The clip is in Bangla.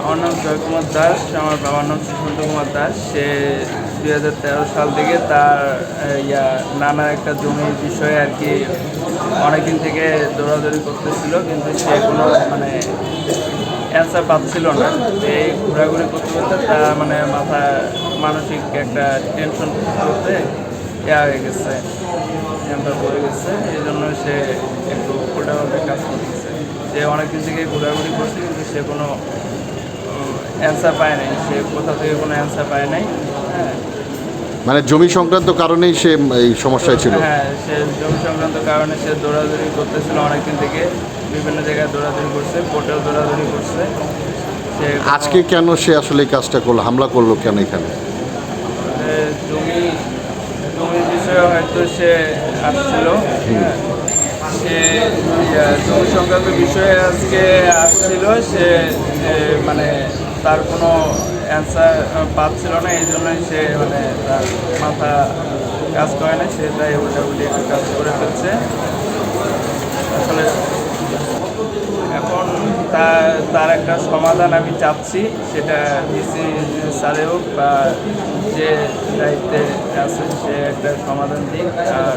আমার নাম জয়কুমার দাস, আমার বাবার নাম সুশান্ত কুমার দাস। সে দুই হাজার তেরো সাল থেকে তার ইয়া নানা একটা জমির বিষয়ে আর কি অনেকদিন থেকে দৌড়াদৌড়ি করতেছিল, কিন্তু সে কোনো মানে অ্যান্সার পাচ্ছিল না। এই ঘোরাঘুরি করতে করতে তার মানে মাথা মানসিক একটা টেনশন করতে ইয়া হয়ে গেছে টেনশন পড়ে গেছে। এই জন্য সে একটু উল্টাভাবে কাজ করতেছে। সে অনেকদিন থেকে ঘোরাঘুরি করছে, কিন্তু সে কোনো অ্যান্সার পায় নাই সে কোথা থেকে কোনো অ্যান্সার পায় নাই। হ্যাঁ মানে জমি সংক্রান্ত কারণেই সে এই সমস্যায় ছিল? হ্যাঁ সে জমি সংক্রান্ত কারণে সে দৌড়াদৌড়ি করতেছিল অনেকদিন থেকে বিভিন্ন জায়গায় দৌড়াদৌড়ি করছে কোর্টেও দৌড়াদৌড়ি করছে। সে আজকে কেন সে আসলে এই কাজটা করল হামলা করল কেন এখানে? জমি জমির বিষয়ে হয়তো সে আসছিল। হ্যাঁ। সে জমি সংক্রান্ত বিষয়ে আজকে আসছিল, সে মানে তার কোনো অ্যান্সার পাচ্ছিল না, এই জন্যই সে মানে তার মাথা কাজ করে না সে তাই উল্টা উল্টি একটু কাজ করে ফেলছে। আসলে এখন তার একটা সমাধান আমি চাচ্ছি, সেটা ডিসি স্যারে হোক বা যে দায়িত্বে আছে, সে একটা সমাধান দিক, আর